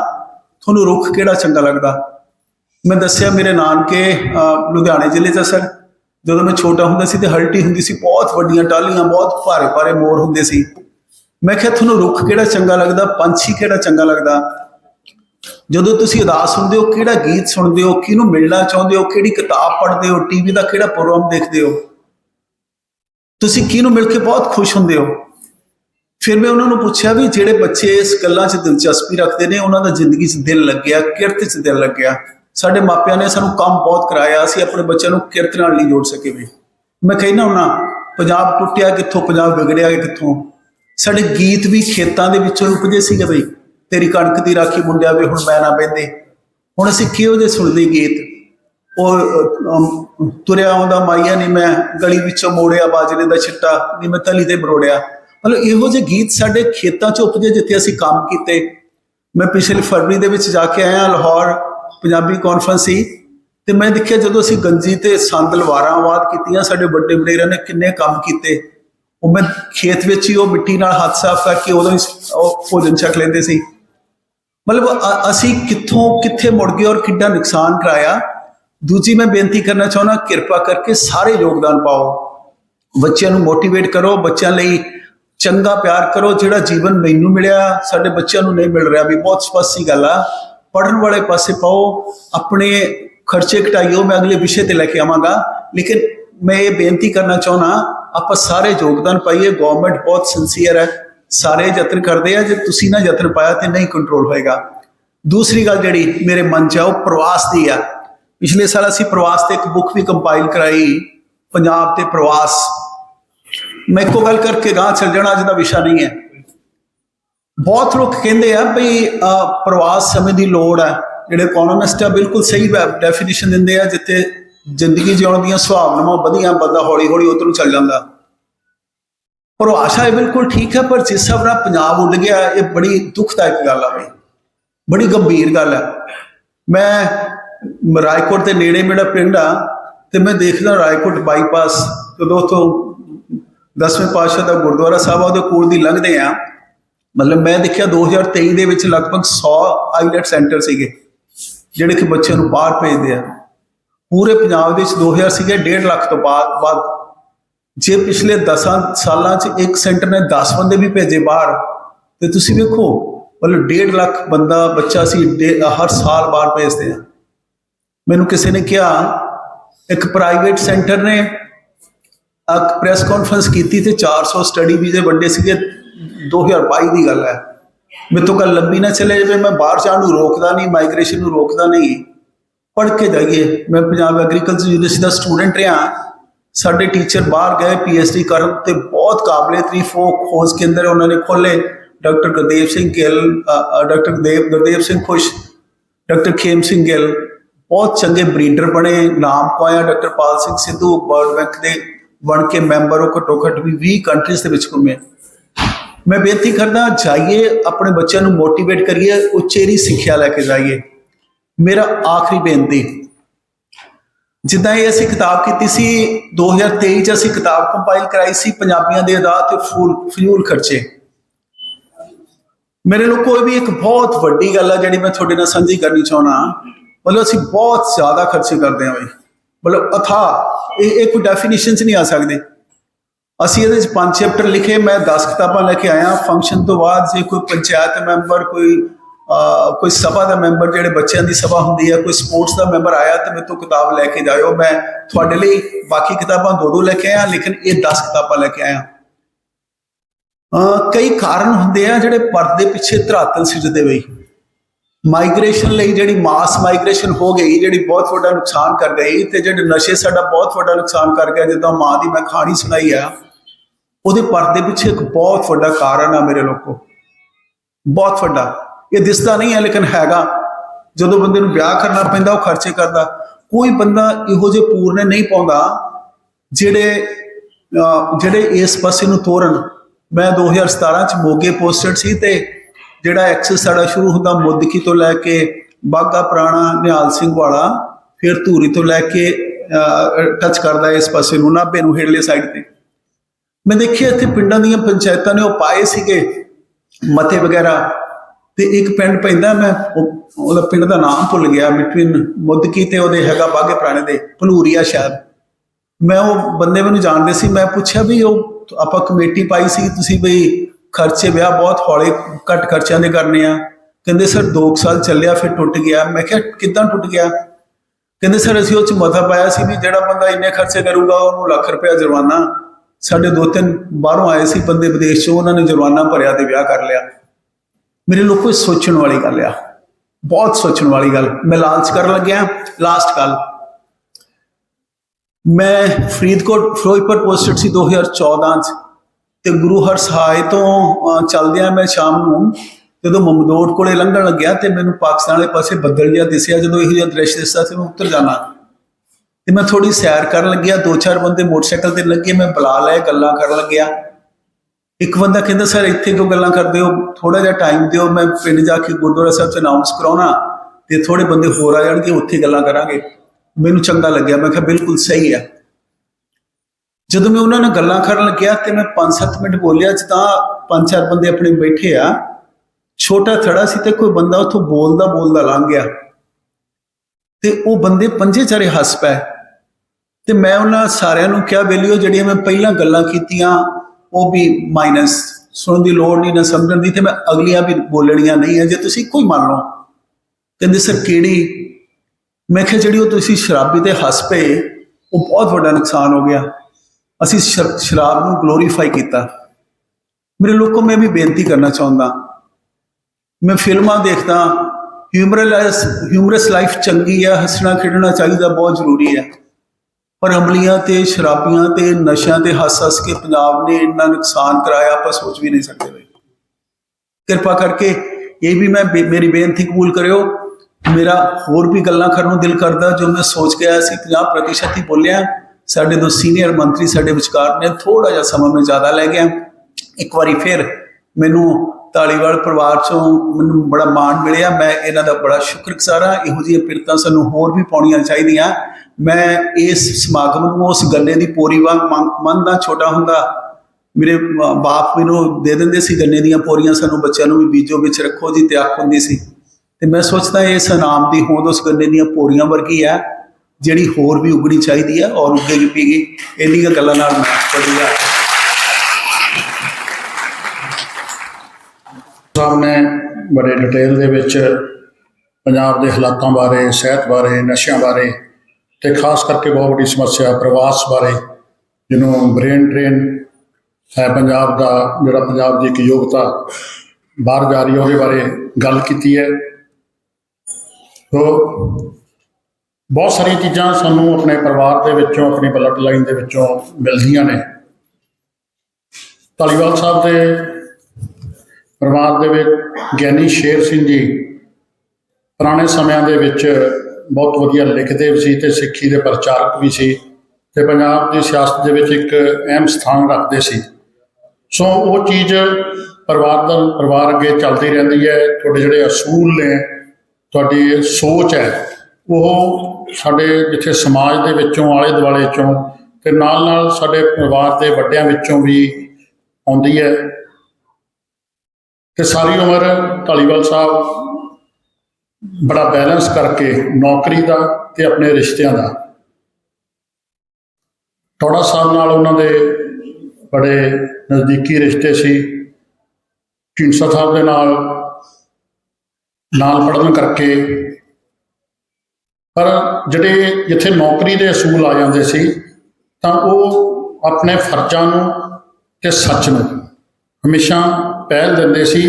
ਤੁਹਾਨੂੰ ਰੁੱਖ ਕਿਹੜਾ ਚੰਗਾ ਲੱਗਦਾ? ਮੈਂ ਦੱਸਿਆ ਮੇਰੇ ਨਾਨਕੇ ਲੁਧਿਆਣੇ ਜ਼ਿਲ੍ਹੇ 'ਚ ਸਰ। ਜਦੋਂ ਮੈਂ ਛੋਟਾ ਹੁੰਦਾ ਸੀ ਤੇ ਹਲਟੀ ਹੁੰਦੀ ਸੀ, ਬਹੁਤ ਵੱਡੀਆਂ ਟਾਲੀਆਂ ਬਹੁਤ ਭਾਰੇ ਭਾਰੇ ਮੋਰ ਹੁੰਦੇ ਸੀ। ਮੈਂ ਕਿਹਾ, ਤੁਹਾਨੂੰ ਰੁੱਖ ਕਿਹੜਾ ਚੰਗਾ ਲੱਗਦਾ? ਪੰਛੀ ਕਿਹੜਾ ਚੰਗਾ ਲੱਗਦਾ? ਜਦੋਂ ਤੁਸੀਂ ਉਦਾਸ ਹੁੰਦੇ ਹੋ, ਕਿਹੜਾ ਗੀਤ ਸੁਣਦੇ ਹੋ, ਕਿਹਨੂੰ ਮਿਲਣਾ ਚਾਹੁੰਦੇ ਹੋ, ਕਿਹੜੀ ਕਿਤਾਬ ਪੜ੍ਹਦੇ ਹੋ ਟੀਵੀ ਦਾ ਕਿਹੜਾ ਪ੍ਰੋਗਰਾਮ ਦੇਖਦੇ ਹੋ? ਤੁਸੀਂ ਕਿਹਨੂੰ ਮਿਲ ਕੇ ਬਹੁਤ ਖੁਸ਼ ਹੁੰਦੇ ਹੋ? ਫਿਰ ਮੈਂ ਉਹਨਾਂ ਨੂੰ ਪੁੱਛਿਆ ਵੀ ਜਿਹੜੇ ਬੱਚੇ ਇਸ ਗੱਲਾਂ 'ਚ ਦਿਲਚਸਪੀ ਰੱਖਦੇ ਨੇ, ਉਹਨਾਂ ਦਾ ਜ਼ਿੰਦਗੀ 'ਚ ਦਿਲ ਲੱਗਿਆ, ਕਿਰਤ 'ਚ ਦਿਲ ਲੱਗਿਆ। ਸਾਡੇ ਮਾਪਿਆਂ ਨੇ ਸਾਨੂੰ ਕੰਮ ਬਹੁਤ ਕਰਾਇਆ, ਅਸੀਂ ਆਪਣੇ ਬੱਚਿਆਂ ਨੂੰ ਕਿਰਤ ਨਾਲ ਨਹੀਂ ਜੋੜ ਸਕੇ ਵੀ। ਮੈਂ ਕਹਿੰਦਾ ਹੁਣਾ ਪੰਜਾਬ ਟੁੱਟਿਆ ਕਿੱਥੋਂ, ਪੰਜਾਬ ਵਿਗੜਿਆ ਕਿੱਥੋਂ? ਸਾਡੇ ਗੀਤ ਵੀ ਖੇਤਾਂ ਦੇ ਵਿੱਚੋਂ ਉਪਜੇ ਸੀਗੇ ਬਈ। ਤੇਰੀ ਕਣਕ ਦੀ ਰਾਖੀ ਮੁੰਡਿਆ ਵੇ ਹੁਣ ਮੈਂ ਨਾ ਬਹਿੰਦੇ। ਹੁਣ ਅਸੀਂ ਕਿਹੋ ਜਿਹੇ ਸੁਣਦੇ ਗੀਤ? ਉਹ ਤੁਰਿਆ ਆਉਂਦਾ ਮਾਈਆ ਨਹੀਂ ਮੈਂ, ਗਲੀ ਵਿੱਚੋਂ ਮੋੜਿਆ ਬਾਜਰੇ ਦਾ ਛਿੱਟਾ, ਨੀ ਮੈਂ ਤਲੀ ਤੇ ਬਰੋੜਿਆ ਮਤਲਬ ਇਹੋ ਜਿਹੇ ਗੀਤ ਸਾਡੇ ਖੇਤਾਂ 'ਚ ਉਪਜੇ ਜਿੱਥੇ ਅਸੀਂ ਕੰਮ ਕੀਤੇ। ਮੈਂ ਪਿਛਲੇ ਫਰਵਰੀ ਦੇ ਵਿੱਚ ਜਾ ਕੇ ਆਇਆ ਲਾਹੌਰ, ਪੰਜਾਬੀ ਕਾਨਫਰੰਸ ਸੀ। ਤੇ ਮੈਂ ਦੇਖਿਆ ਜਦੋਂ ਅਸੀਂ ਗੰਜੀ ਤੇ ਸੰਦਲਵਾਰਾਂ ਆਵਾਜ਼ ਕੀਤੀਆਂ, ਸਾਡੇ ਵੱਡੇ ਵਡੇਰਿਆਂ ਨੇ ਕਿੰਨੇ ਕੰਮ ਕੀਤੇ। ਉਹ ਮੈਂ ਖੇਤ ਵਿੱਚ ਹੀ ਉਹ ਮਿੱਟੀ ਨਾਲ ਹੱਥ ਸਾਫ਼ ਕਰਕੇ ਉਦੋਂ ਹੀ ਉਹ ਭੋਜਨ ਛਕ ਲੈਂਦੇ ਸੀ। ਮਤਲਬ ਅਸੀਂ ਕਿੱਥੋਂ, ਕਿੱਥੇ ਮੁੜ ਗਏ ਔਰ ਕਿੰਨਾ ਨੁਕਸਾਨ ਕਰਾਇਆ? ਦੂਜੀ ਮੈਂ ਬੇਨਤੀ ਕਰਨਾ ਚਾਹੁੰਦਾ, ਕਿਰਪਾ ਕਰਕੇ ਸਾਰੇ ਯੋਗਦਾਨ ਪਾਓ। ਬੱਚਿਆਂ ਨੂੰ ਮੋਟੀਵੇਟ ਕਰੋ, ਬੱਚਿਆਂ ਲਈ ਚੰਗਾ ਪਿਆਰ ਕਰੋ, ਜਿਹੜਾ ਜੀਵਨ ਮੈਨੂੰ ਮਿਲਿਆ, ਸਾਡੇ ਬੱਚਿਆਂ ਨੂੰ ਨਹੀਂ ਮਿਲ ਰਿਹਾ, ਵੀ ਬਹੁਤ ਸਪਸ਼ਟ ਸੀ ਗੱਲ ਆ। ਪੜਨ ਵਾਲੇ ਪਾਸੇ ਪਾਓ, ਆਪਣੇ ਖਰਚੇ ਘਟਾਈਓ, ਮੈਂ ਅਗਲੇ ਵਿਸ਼ੇ ਤੇ ਲੈ ਕੇ ਆਵਾਂਗਾ। ਲੇਕਿਨ ਮੈਂ ਇਹ ਬੇਨਤੀ ਕਰਨਾ ਚਾਹੁੰਦਾ, ਆਪਾਂ ਸਾਰੇ ਯੋਗਦਾਨ ਪਾਈਏ ਗਵਰਨਮੈਂਟ ਬਹੁਤ ਸਿੰਸੀਅਰ ਹੈ। ਸਾਰੇ ਯਤਨ ਕਰਦੇ ਆ, ਜੇ ਤੁਸੀਂ ਨਾ ਯਤਨ ਪਾਇਆ ਤੇ ਨਹੀਂ ਕੰਟਰੋਲ ਹੋਏਗਾ। ਦੂਸਰੀ ਗੱਲ ਜਿਹੜੀ ਮੇਰੇ ਮਨ 'ਚ ਆ, ਉਹ ਪ੍ਰਵਾਸ ਦੀ ਆ। ਪਿਛਲੇ ਸਾਲ ਅਸੀਂ ਪ੍ਰਵਾਸ ਤੇ ਇੱਕ ਬੁੱਕ ਵੀ ਕੰਪਾਈਲ ਕਰਾਈ, ਪੰਜਾਬ ਤੇ ਪ੍ਰਵਾਸ। ਮੈਂ ਇੱਕੋ ਗੱਲ ਕਰਕੇ ਗਾਂ ਚੱਲ ਜਾਣਾ, ਅੱਜ ਦਾ ਵਿਸ਼ਾ ਨਹੀਂ ਹੈ। ਬਹੁਤ ਲੋਕ ਕਹਿੰਦੇ ਆ ਵੀ ਪ੍ਰਵਾਸ ਸਮੇਂ ਦੀ ਲੋੜ ਹੈ ਜਿਹੜੇ ਇਕਨੋਮਿਸਟ ਆ, ਬਿਲਕੁਲ ਸਹੀ ਡੈਫੀਨੇਸ਼ਨ ਦਿੰਦੇ ਆ, ਜਿੱਥੇ ਜ਼ਿੰਦਗੀ ਜਿਉਣ ਦੀਆਂ ਸੁਭਾਵਨਾਵਾਂ ਵਧੀਆਂ, ਬੰਦਾ ਹੌਲੀ ਹੌਲੀ ਉਧਰ ਨੂੰ ਚੱਲ ਜਾਂਦਾ। ਪਰਿਭਾਸ਼ਾ ਇਹ ਬਿਲਕੁਲ ਠੀਕ ਹੈ, ਪਰ ਜਿਸ ਹਿਸਾਬ ਨਾਲ ਪੰਜਾਬ ਉੱਡ ਗਿਆ, ਇਹ ਬੜੀ ਦੁਖਦਾਇਕ ਗੱਲ ਆ ਬਈ। ਬੜੀ ਗੰਭੀਰ ਗੱਲ ਹੈ ਮੈਂ ਰਾਏਕੋਟ ਦੇ ਨੇੜੇ ਮੇਰਾ ਪਿੰਡ ਆ ਤੇ ਮੈਂ ਦੇਖਦਾ ਰਾਏਕੋਟ ਬਾਈਪਾਸ, ਜਦੋਂ ਤੋਂ ਦਸਵੇਂ ਪਾਤਸ਼ਾਹ ਦਾ ਗੁਰਦੁਆਰਾ ਸਾਹਿਬ ਉਹਦੇ ਕੋਲ ਦੀ ਲੰਘਦੇ ਆ। ਮਤਲਬ ਮੈਂ ਦੇਖਿਆ 2023 ਦੇ ਵਿੱਚ ਲਗਭਗ 100 ਆਈਲੈਟ ਸੈਂਟਰ ਸੀਗੇ, ਜਿਹੜੇ ਕਿ ਬੱਚਿਆਂ ਨੂੰ ਬਾਹਰ ਭੇਜਦੇ ਆ। ਪੂਰੇ ਪੰਜਾਬ ਦੇ ਵਿੱਚ 2000 ਸੀਗੇ 1.5 ਲੱਖ ਤੋਂ ਬਾਅਦ ਬਾਅਦ ਜੇ ਪਿਛਲੇ 10 ਸਾਲਾਂ 'ਚ ਇੱਕ ਸੈਂਟਰ ਨੇ 10 ਬੰਦੇ ਵੀ ਭੇਜੇ ਬਾਹਰ, ਤੇ ਤੁਸੀਂ ਵੇਖੋ, ਮਤਲਬ 1.5 ਲੱਖ ਬੰਦਾ, ਬੱਚਾ ਸੀ ਹਰ ਸਾਲ ਬਾਹਰ ਭੇਜਦੇ ਆ। ਮੈਨੂੰ ਕਿਸੇ ਨੇ ਕਿਹਾ, ਇੱਕ ਪ੍ਰਾਈਵੇਟ ਸੈਂਟਰ ਨੇ, ਇੱਕ ਪ੍ਰੈਸ ਕਾਨਫਰੰਸ ਕੀਤੀ ਤੇ 400 ਸਟੱਡੀ ਵੀਜ਼ੇ ਵੰਡੇ ਸੀਗੇ 2022 ਦੀ ਗੱਲ ਹੈ। ਮੇਰੇ ਤੋਂ ਗੱਲ ਲੰਬੀ ਨਾ ਚਲੇ ਜਾਵੇ, ਮੈਂ ਬਾਹਰ ਜਾਣ ਨੂੰ ਰੋਕਦਾ ਨਹੀਂ ਮਾਈਗ੍ਰੇਸ਼ਨ ਨੂੰ ਰੋਕਦਾ ਨਹੀਂ। ਪੜ੍ਹ ਕੇ ਜਾਈਏ, ਮੈਂ ਪੰਜਾਬ ਐਗਰੀਕਲਚਰ ਯੂਨੀਵਰਸਿਟੀ ਦਾ ਸਟੂਡੈਂਟ ਰਿਹਾ ਸਾਡੇ ਟੀਚਰ ਬਾਹਰ ਗਏ ਪੀਐਚਡੀ ਕਰਨ ਤੇ ਬਹੁਤ ਕਾਬਲੇ ਤਾਰੀਫ ਉਹ ਖੋਜ ਕੇਂਦਰ ਉਹਨਾਂ ਨੇ ਖੋਲੇ doctor Gurdev Singh Gill doctor Gurdev Gurdev Singh Khush, doctor Khem Singh Gill, ਬਹੁਤ ਚੰਗੇ ਬਰੀਡਰ ਬਣੇ, ਨਾਮ ਪਾਇਆ doctor Pal Singh Sidhu world bank ਦੇ ਬਣ ਕੇ ਮੈਂਬਰ ਉਹ ਘੱਟੋ ਘੱਟ ਵੀ 20 ਕੰਟਰੀਜ਼ ਦੇ ਵਿੱਚ ਘੁੰਮੇ। ਮੈਂ ਬੇਨਤੀ ਕਰਦਾ, ਜਾਈਏ, ਆਪਣੇ ਬੱਚਿਆਂ ਨੂੰ ਮੋਟੀਵੇਟ ਕਰੀਏ, ਉਚੇਰੀ ਸਿੱਖਿਆ ਲੈ ਕੇ ਜਾਈਏ। ਮੇਰਾ ਆਖਰੀ ਬੇਨਤੀ ਜਿੱਦਾਂ ਇਹ ਅਸੀਂ ਕਿਤਾਬ ਕੀਤੀ ਸੀ 2023 ਚ ਅਸੀਂ ਕਿਤਾਬ ਕੰਪਾਈਲ ਕਰਾਈ ਸੀ ਪੰਜਾਬੀਆਂ ਦੇ ਅਦਾ ਤੇ ਫੂਲ ਫਿਊਲ ਖਰਚੇ। ਮੇਰੇ ਲਈ ਕੋਈ ਵੀ ਇੱਕ ਬਹੁਤ ਵੱਡੀ ਗੱਲ ਆ ਜਿਹੜੀ ਮੈਂ ਤੁਹਾਡੇ ਨਾਲ ਸਾਂਝੀ ਕਰਨੀ ਚਾਹਣਾ ਮਤਲਬ ਅਸੀਂ ਬਹੁਤ ਜ਼ਿਆਦਾ ਖਰਚੇ ਕਰਦੇ ਹਾਂ ਬਈ। ਮਤਲਬ ਅਥਾ, ਇਹ ਇਹ ਕੋਈ ਡੈਫੀਨੇਸ਼ਨ ਚ ਨਹੀਂ ਆ ਸਕਦੇ। ਅਸੀਂ ਇਹਦੇ ਵਿੱਚ ਪੰਜ ਚੈਪਟਰ ਲਿਖੇ, ਮੈਂ 10 ਕਿਤਾਬਾਂ ਲੈ ਕੇ ਆਇਆ। ਫੰਕਸ਼ਨ ਤੋਂ ਬਾਅਦ ਜੇ ਕੋਈ ਪੰਚਾਇਤ ਮੈਂਬਰ ਕੋਈ ਕੋਈ ਸਭਾ ਦਾ ਮੈਂਬਰ ਜਿਹੜੇ ਬੱਚਿਆਂ ਦੀ ਸਭਾ ਹੁੰਦੀ ਹੈ ਕੋਈ ਸਪੋਰਟਸ ਦਾ ਮੈਂਬਰ ਆਇਆ ਤੇ ਮੇਰੇ ਤੋਂ ਕਿਤਾਬ ਲੈ ਕੇ ਜਾਇਓ। ਮੈਂ ਤੁਹਾਡੇ ਲਈ ਬਾਕੀ ਕਿਤਾਬਾਂ ਦੋ ਦੋ ਲੈ ਕੇ ਆਇਆ ਲੇਕਿਨ ਇਹ 10 ਕਿਤਾਬਾਂ ਲੈ ਕੇ ਆਇਆ। ਅਹ, ਕਈ ਕਾਰਨ ਹੁੰਦੇ ਆ ਜਿਹੜੇ ਪਰਦੇ ਪਿੱਛੇ ਧਰਾਤਲ ਸਿੱਟਦੇ ਬਈ। ਮਾਈਗ੍ਰੇਸ਼ਨ ਲਈ ਜਿਹੜੀ ਮਾਸ ਮਾਈਗ੍ਰੇਸ਼ਨ ਹੋ ਗਈ ਜਿਹੜੀ ਬਹੁਤ ਵੱਡਾ ਨੁਕਸਾਨ ਕਰ ਗਈ ਤੇ ਜਿਹੜੇ ਨਸ਼ੇ ਸਾਡਾ ਬਹੁਤ ਵੱਡਾ ਨੁਕਸਾਨ ਕਰ ਗਿਆ ਜਿੱਦਾਂ ਮਾਂ ਦੀ ਮੈਂ ਕਹਾਣੀ ਸੁਣਾਈ ਆ ਉਹਦੇ ਪਰਦੇ ਪਿੱਛੇ ਇੱਕ ਬਹੁਤ ਵੱਡਾ ਕਾਰਨ ਆ ਮੇਰੇ ਲੋਕੋ। ਬਹੁਤ ਵੱਡਾ। ਇਹ ਦਿਸਦਾ ਨਹੀਂ ਹੈ, ਲੇਕਿਨ ਹੈਗਾ। ਜਦੋਂ ਬੰਦੇ ਨੂੰ ਵਿਆਹ ਕਰਨਾ ਪੈਂਦਾ, ਉਹ ਖਰਚੇ ਕਰਦਾ। ਕੋਈ ਬੰਦਾ ਇਹੋ ਜਿਹੇ ਪੂਰਨੇ ਨਹੀਂ ਪਾਉਂਦਾ, ਜਿਹੜੇ ਜਿਹੜੇ ਇਸ ਪਾਸੇ ਨੂੰ ਤੋਰਨ। ਮੈਂ 2017 ਚ ਮੋਗੇ ਪੋਸਟਡ ਸੀ ਤੇ ਜਿਹੜਾ ਐਕਸੈਸ ਸਾਡਾ ਸ਼ੁਰੂ ਹੁੰਦਾ ਮੁੱਦਕੀ ਤੋਂ ਲੈ ਕੇ ਬਾਗਾ ਪੁਰਾਣਾ, ਨਿਹਾਲ ਸਿੰਘ ਵਾਲਾ, ਫਿਰ ਧੂਰੀ ਤੋਂ ਲੈ ਕੇ ਟੱਚ ਕਰਦਾ ਇਸ ਪਾਸੇ ਨੂੰ, ਨਾਭੇ ਨੂੰ ਹੇਠਲੇ ਸਾਈਡ ਤੇ। ਮੈਂ ਦੇਖਿਆ ਇੱਥੇ ਪਿੰਡਾਂ ਦੀਆਂ ਪੰਚਾਇਤਾਂ ਨੇ ਉਹ ਪਾਏ ਸੀਗੇ ਮਤੇ ਵਗੈਰਾ। ਤੇ ਇੱਕ ਪਿੰਡ ਪੈਂਦਾ ਮੈਂ ਉਹਦਾ ਪਿੰਡ ਦਾ ਨਾਮ ਭੁੱਲ ਗਿਆ ਬਿਟਵੀਨ ਮੁੱਦਕੀ ਤੇ ਉਹਦੇ ਹੈਗਾ ਬਾਗੇ ਪੁਰਾਣੇ ਦੇ, ਭਲੂਰੀਆ ਸ਼ਾਇਦ ਮੈਂ ਉਹ ਬੰਦੇ ਮੈਨੂੰ ਜਾਣਦੇ ਸੀ, ਮੈਂ ਪੁੱਛਿਆ ਵੀ ਉਹ ਆਪਾਂ ਕਮੇਟੀ ਪਾਈ ਸੀ, ਤੁਸੀਂ ਬਈ ਖਰਚੇ ਵਿਆਹ ਬਹੁਤ ਹੌਲੇ ਘੱਟ ਖਰਚਿਆਂ ਦੇ ਕਰਨੇ ਆ। ਕਹਿੰਦੇ ਸਰ 2 ਸਾਲ ਚੱਲਿਆ, ਫਿਰ ਟੁੱਟ ਗਿਆ। ਮੈਂ ਕਿਹਾ, ਕਿੱਦਾਂ ਟੁੱਟ ਗਿਆ? ਕਹਿੰਦੇ ਸਰ ਅਸੀਂ ਉਹ ਚ ਮਤਾ ਪਾਇਆ ਸੀ ਵੀ ਜਿਹੜਾ ਬੰਦਾ ਇੰਨੇ ਖਰਚੇ ਕਰੂਗਾ, ਉਹਨੂੰ ਲੱਖ ਰੁਪਇਆ ਜੁਰਮਾਨਾ। ਸਾਡੇ ਦੋ ਤਿੰਨ ਬਾਹਰੋਂ ਆਏ ਸੀ ਬੰਦੇ ਵਿਦੇਸ਼ ਚੋਂ, ਉਹਨਾਂ ਨੇ ਜੁਰਮਾਨਾ ਭਰਿਆ ਤੇ ਵਿਆਹ ਕਰ ਲਿਆ। ਮੇਰੇ ਲੋਕੋ ਸੋਚਣ ਵਾਲੀ ਗੱਲ ਆ। ਬਹੁਤ ਸੋਚਣ ਵਾਲੀ ਗੱਲ। ਮੈਂ ਲਾਲਚ ਕਰਨ ਲੱਗਿਆ। ਲਾਸਟ ਗੱਲ। ਮੈਂ ਫਰੀਦਕੋਟ, ਫਿਰੋਜ਼ਪੁਰ ਪੋਸਟਡ ਸੀ 2014 ਚ। ਤੇ ਗੁਰੂ ਹਰ ਹਰਸਹਾਏ ਤੋਂ ਚੱਲਦਿਆਂ ਮੈਂ ਸ਼ਾਮ ਨੂੰ ਜਦੋਂ ਮਮਦੋਟ ਕੋਲੇ ਲੰਘਣ ਲੱਗਿਆ ਤੇ ਮੈਨੂੰ ਪਾਕਿਸਤਾਨ ਵਾਲੇ ਪਾਸੇ ਬੱਦਲ ਜਿਹਾ ਦਿਸਿਆ। ਜਦੋਂ ਇਹੋ ਜਿਹਾ ਦ੍ਰਿਸ਼ ਦਿਸਦਾ ਸੀ, ਮੈਂ ਉੱਤਰ ਜਾਣਾ। ਤੇ ਮੈਂ ਥੋੜੀ ਸੈਰ ਕਰਨ ਲੱਗਿਆ। ਦੋ ਚਾਰ ਬੰਦੇ ਮੋਟਰਸਾਈਕਲ ਤੇ ਲੱਗੇ। ਮੈਂ ਬੁਲਾ ਲਏ, ਗੱਲਾਂ ਕਰਨ ਲੱਗਿਆ। ਇੱਕ ਬੰਦਾ ਕਹਿੰਦਾ, ਸਰ, ਇੱਥੇ ਕਿਉਂ ਗੱਲਾਂ ਕਰਦੇ ਹੋ? ਥੋੜਾ ਜਿਹਾ ਟਾਈਮ ਦਿਓ, ਮੈਂ ਪਿੰਡ ਜਾ ਕੇ ਗੁਰਦੁਆਰਾ ਸਾਹਿਬ 'ਚ ਅਨਾਉਂਸ ਕਰਾਉਣਾ ਤੇ ਥੋੜੇ ਬੰਦੇ ਹੋਰ ਆ ਜਾਣਗੇ, ਉੱਥੇ ਗੱਲਾਂ ਕਰਾਂਗੇ। ਮੈਨੂੰ ਚੰਗਾ ਲੱਗਿਆ। ਮੈਂ ਕਿਹਾ, ਬਿਲਕੁਲ ਸਹੀ ਹੈ ਜਦੋਂ ਮੈਂ ਉਹਨਾਂ ਨਾਲ ਗੱਲਾਂ ਕਰਨ ਲੱਗਿਆ ਤੇ ਮੈਂ 5-7 ਮਿੰਟ ਬੋਲਿਆ ਤਾਂ ਪੰਜ ਚਾਰ ਬੰਦੇ ਆਪਣੇ ਬੈਠੇ ਆ। ਛੋਟਾ ਥੜਾ ਸੀ ਤੇ ਕੋਈ ਬੰਦਾ ਉੱਥੋਂ ਬੋਲਦਾ ਬੋਲਦਾ ਲੰਘ ਗਿਆ। ਤੇ ਉਹ ਬੰਦੇ ਪੰਜੇ ਚਾਰੇ ਹੱਸ ਪਏ। ਤੇ ਮੈਂ ਉਹਨਾਂ ਸਾਰਿਆਂ ਨੂੰ ਕਿਹਾ ਬੇਲੀਓ ਜਿਹੜੀਆਂ ਮੈਂ ਪਹਿਲਾਂ ਗੱਲਾਂ ਕੀਤੀਆਂ ਉਹ ਵੀ ਮਾਈਨਸ ਸੁਣਨ ਦੀ ਲੋੜ ਨਹੀਂ, ਨਾ ਸਮਝਣ ਦੀ, ਤੇ ਮੈਂ ਅਗਲੀਆਂ ਵੀ ਬੋਲਣੀਆਂ ਨਹੀਂ ਹੈ ਜੇ ਤੁਸੀਂ ਕੋਈ ਮੰਨ ਲਓ, ਕਹਿੰਦੇ, ਸਰ, ਕਿਹੜੀ? ਮੈਂ ਕਿਹਾ, ਜਿਹੜੀ ਉਹ ਤੁਸੀਂ ਸ਼ਰਾਬੀ ਤੇ ਹੱਸ ਪਏ, ਉਹ ਬਹੁਤ ਵੱਡਾ ਨੁਕਸਾਨ ਹੋ ਗਿਆ। ਅਸੀਂ ਸ਼- ਸ਼ਰਾਬ ਨੂੰ ਗਲੋਰੀਫਾਈ ਕੀਤਾ। ਮੇਰੇ ਲੋਕੋ, ਮੈਂ ਵੀ ਬੇਨਤੀ ਕਰਨਾ ਚਾਹੁੰਦਾ। ਮੈਂ ਫਿਲਮਾਂ ਦੇਖਦਾ ਹਿਊਮਰਸ ਹਿਊਮਰਸ ਲਾਈਫ ਚੰਗੀ ਹੈ ਹੱਸਣਾ, ਖੇਡਣਾ ਚਾਹੀਦਾ, ਬਹੁਤ ਜ਼ਰੂਰੀ ਹੈ ਪਰ ਅਮਲੀਆਂ ਤੇ ਸ਼ਰਾਬੀਆਂ ਤੇ ਨਸ਼ਿਆਂ ਤੇ ਹੱਸ ਹੱਸ ਕੇ ਪੰਜਾਬ ਨੇ ਇੰਨਾ ਨੁਕਸਾਨ ਕਰਾਇਆ, ਆਪਾਂ ਸੋਚ ਵੀ ਨਹੀਂ ਸਕਦੇ ਬਈ। ਕਿਰਪਾ ਕਰਕੇ ਇਹ ਵੀ ਮੈਂ ਮੇਰੀ ਬੇਨਤੀ ਕਬੂਲ ਕਰਿਓ, ਮੇਰਾ ਹੋਰ ਵੀ ਗੱਲਾਂ ਕਰਨ ਨੂੰ ਦਿਲ ਕਰਦਾ, ਜੋ ਮੈਂ ਸੋਚ ਕੇ ਆਇਆ ਸੀ 50% ਹੀ ਬੋਲਿਆ। ਸਾਡੇ ਦੋ ਸੀਨੀਅਰ ਮੰਤਰੀ ਸਾਡੇ ਵਿਚਕਾਰ ਨੇ ਥੋੜਾ ਜਿਹਾ ਸਮਾਂ ਮੈਂ ਜ਼ਿਆਦਾ ਲੈ ਗਿਆ। ਇੱਕ ਵਾਰੀ ਫਿਰ ਮੈਨੂੰ ਧਾਲੀਵਾਲ ਪਰਿਵਾਰ ਚੋਂ ਮੈਨੂੰ ਬੜਾ ਮਾਣ ਮਿਲਿਆ। ਮੈਂ ਇਹਨਾਂ ਦਾ ਬੜਾ ਸ਼ੁਕਰਗੁਜ਼ਾਰ ਹਾਂ। ਇਹੋ ਜਿਹੀਆਂ ਪਿਰਤਾਂ ਸਾਨੂੰ ਹੋਰ ਵੀ ਪਾਉਣੀਆਂ ਚਾਹੀਦੀਆਂ। ਮੈਂ ਇਸ ਸਮਾਗਮ ਨੂੰ ਉਸ ਗੰਨੇ ਦੀ ਪੋਰੀ ਵਾਂਗ ਮੰਨ- ਮੰਨਦਾ, ਛੋਟਾ ਹੁੰਦਾ। ਮੇਰੇ ਬਾਪ ਮੈਨੂੰ ਦੇ ਦਿੰਦੇ ਸੀ ਗੰਨੇ ਦੀਆਂ ਪੋਰੀਆਂ। ਸਾਨੂੰ ਬੱਚਿਆਂ ਨੂੰ ਵੀ ਬੀਜੋ ਵਿੱਚ ਰੱਖੋ ਜੀ, ਤੇ ਅੱਖ ਹੁੰਦੀ ਸੀ। ਤੇ ਮੈਂ ਸੋਚਦਾ, ਇਸ ਇਨਾਮ ਦੀ ਹੋਂਦ ਉਸ ਗੰਨੇ ਦੀਆਂ ਪੋਰੀਆਂ ਵਰਗੀ ਹੈ, ਜਿਹੜੀ ਹੋਰ ਵੀ ਉਗਣੀ ਚਾਹੀਦੀ ਹੈ ਔਰ ਉੱਗੇਗੀ ਪੀਗੀ। ਇੰਨੀਆਂ ਗੱਲਾਂ ਨਾਲ ਮੈਂ ਵਧੀਆ ਸਾਹਿਬ ਨੇ ਬੜੇ ਡਿਟੇਲ ਦੇ ਵਿੱਚ ਪੰਜਾਬ ਦੇ ਹਾਲਾਤਾਂ ਬਾਰੇ, ਸਿਹਤ ਬਾਰੇ, ਨਸ਼ਿਆਂ ਬਾਰੇ ਤੇ ਖਾਸ ਕਰਕੇ ਬਹੁਤ ਵੱਡੀ ਸਮੱਸਿਆ ਪ੍ਰਵਾਸ ਬਾਰੇ, ਜਿਹਨੂੰ ਬ੍ਰੇਨ ਡਰੇਨ ਹੈ ਪੰਜਾਬ ਦਾ, ਜਿਹੜਾ ਪੰਜਾਬ ਦੀ ਇੱਕ ਯੋਗਤਾ ਬਾਹਰ ਜਾ ਰਹੀ ਹੈ, ਉਹਦੇ ਬਾਰੇ ਗੱਲ ਕੀਤੀ ਹੈ। ਸੋ ਬਹੁਤ ਸਾਰੀਆਂ ਚੀਜ਼ਾਂ ਸਾਨੂੰ ਆਪਣੇ ਪਰਿਵਾਰ ਦੇ ਵਿੱਚੋਂ, ਆਪਣੀ ਬਲੱਡ ਲਾਈਨ ਦੇ ਵਿੱਚੋਂ ਮਿਲਦੀਆਂ ਨੇ। ਧਾਲੀਵਾਲ ਸਾਹਿਬ ਦੇ ਪਰਿਵਾਰ ਦੇ ਵਿੱਚ ਗਿਆਨੀ ਸ਼ੇਰ ਸਿੰਘ ਜੀ ਪੁਰਾਣੇ ਸਮਿਆਂ ਦੇ ਵਿੱਚ ਬਹੁਤ ਵਧੀਆ ਲਿਖਦੇ ਵੀ ਸੀ ਤੇ ਸਿੱਖੀ ਦੇ ਪ੍ਰਚਾਰਕ ਵੀ ਸੀ ਤੇ ਪੰਜਾਬ ਦੀ ਸਿਆਸਤ ਦੇ ਵਿੱਚ ਇੱਕ ਅਹਿਮ ਸਥਾਨ ਰੱਖਦੇ ਸੀ। ਸੋ ਉਹ ਚੀਜ਼ ਪਰਿਵਾਰ ਦਾ ਪਰਿਵਾਰ ਅੱਗੇ ਚੱਲਦੀ ਰਹਿੰਦੀ ਹੈ, ਤੁਹਾਡੇ ਜਿਹੜੇ ਅਸੂਲ ਨੇ, ਤੁਹਾਡੀ ਸੋਚ ਹੈ, ਉਹ ਸਾਡੇ ਜਿੱਥੇ ਸਮਾਜ ਦੇ ਵਿੱਚੋਂ ਆਲੇ ਦੁਆਲੇ ਚੋਂ ਤੇ ਨਾਲ ਨਾਲ ਸਾਡੇ ਪਰਿਵਾਰ ਦੇ ਵੱਡਿਆਂ ਵਿੱਚੋਂ ਵੀ ਆਉਂਦੀ ਹੈ। ਤੇ ਸਾਰੀ ਉਮਰ ਢਾਲੀਵਾਲ ਸਾਹਿਬ ਬੜਾ ਬੈਲੈਂਸ ਕਰਕੇ ਨੌਕਰੀ ਦਾ ਤੇ ਆਪਣੇ ਰਿਸ਼ਤਿਆਂ ਦਾ। ਟੋੜਾ ਸਾਹਿਬ ਨਾਲ ਉਹਨਾਂ ਦੇ ਬੜੇ ਨਜ਼ਦੀਕੀ ਰਿਸ਼ਤੇ ਸੀ। ਢੀਂਡਸਾ ਸਾਹਿਬ ਦੇ ਨਾਲ ਨਾਲ ਪੜਨ ਕਰਕੇ। ਪਰ ਜਿਹੜੇ ਜਿੱਥੇ ਨੌਕਰੀ ਦੇ ਅਸੂਲ ਆ ਜਾਂਦੇ ਸੀ, ਤਾਂ ਉਹ ਆਪਣੇ ਫਰਜ਼ਾਂ ਨੂੰ ਤੇ ਸੱਚ ਨੂੰ ਹਮੇਸ਼ਾ ਪਹਿਲ ਦਿੰਦੇ ਸੀ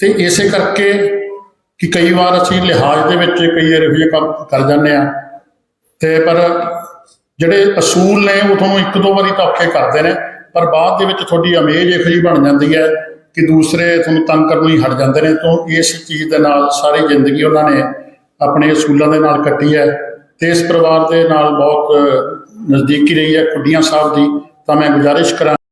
ਤੇ ਇਸੇ ਕਰਕੇ ਕਿ ਕਈ ਵਾਰ ਅਸੀਂ ਲਿਹਾਜ਼ ਦੇ ਵਿੱਚ ਕਈ ਰਵੀਏ ਕੰਮ ਕਰ ਜਾਂਦੇ ਆ ਤੇ ਪਰ ਜਿਹੜੇ ਅਸੂਲ ਨੇ ਉਹ ਤੁਹਾਨੂੰ ਇੱਕ ਦੋ ਵਾਰੀ ਤਾਂ ਔਖੇ ਕਰਦੇ ਨੇ, ਪਰ ਬਾਅਦ ਦੇ ਵਿੱਚ ਤੁਹਾਡੀ ਅਮੇਜ ਇਹੋ ਜਿਹੀ ਬਣ ਜਾਂਦੀ ਹੈ ਕਿ ਦੂਸਰੇ ਤੁਹਾਨੂੰ ਤੰਗ ਕਰਨ ਹੀ ਹਟ ਜਾਂਦੇ ਨੇ। ਤੋਂ ਇਸ ਚੀਜ਼ ਦੇ ਨਾਲ ਸਾਰੀ ਜ਼ਿੰਦਗੀ ਉਹਨਾਂ ਨੇ ਆਪਣੇ ਅਸੂਲਾਂ ਦੇ ਨਾਲ ਕੱਟੀ ਹੈ ਤੇ ਇਸ ਪਰਿਵਾਰ ਦੇ ਨਾਲ ਬਹੁਤ ਨਜ਼ਦੀਕੀ ਰਹੀ ਹੈ ਕੁੱਡੀਆਂ ਸਾਹਿਬ ਦੀ। ਤਾਂ ਮੈਂ ਗੁਜ਼ਾਰਿਸ਼ ਕਰਾਂ